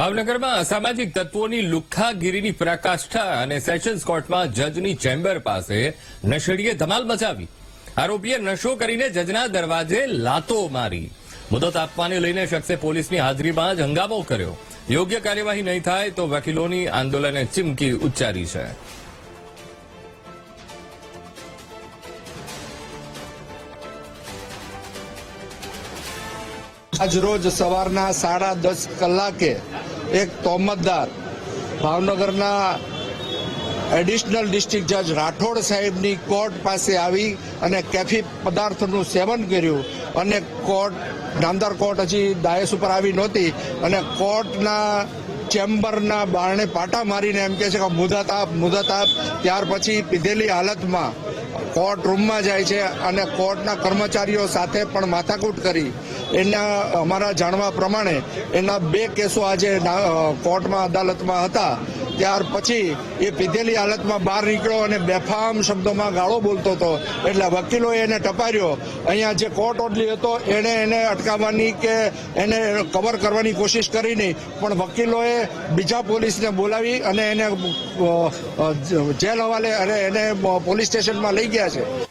ભાવનગરમાં અસામાજિક તત્વોની લુખ્ખાગીરીની પરાકાષ્ઠા અને સેશન્સ કોર્ટમાં જજની ચેમ્બર પાસે નશેડીએ ધમાલ મચાવી. આરોપીએ નશો કરીને જજના દરવાજે લાતો મારી. મુદત આપવાને લઈને શખ્સે પોલીસની હાજરીમાં જ હંગામો કર્યો. યોગ્ય કાર્યવાહી નહીં થાય તો વકીલોની આંદોલને ચીમકી ઉચ્ચારી છે. આજ રોજ સવારના સાડા દસ કલાકે એક તોમતદાર ભાવનગરના એડિશનલ ડિસ્ટ્રિક્ટ જજ રાઠોડ સાહેબની કોર્ટ પાસે આવી અને કેફી પદાર્થનું સેવન કર્યું અને કોર્ટ, નામદાર કોર્ટ હજી દાયસ ઉપર આવી નહોતી અને કોર્ટના ચેમ્બરના બારણે પાટા મારીને એમ કહે છે કે મુદત આપ મુદત આપ. ત્યાર પછી પીધેલી હાલતમાં કોર્ટ રૂમમાં જાય છે અને કોર્ટના કર્મચારીઓ સાથે પણ માથાકૂટ કરી. એના, અમારા જાણવા પ્રમાણે એના બે કેસો આજે કોર્ટમાં અદાલતમાં હતા. ત્યાર પછી એ પીધેલી હાલતમાં બહાર નીકળ્યો અને બેફામ શબ્દોમાં ગાળો બોલતો હતો. એટલે વકીલોએ એને ટપાર્યો. અહીંયા જે કોર્ટ ઓડલી હતો, એણે એને અટકાવવાની કે એને કવર કરવાની કોશિશ કરી નહીં. પણ વકીલોએ બીજા પોલીસને બોલાવી અને એને જેલ હવાલે અને એને પોલીસ સ્ટેશનમાં લઈ ગયા છે.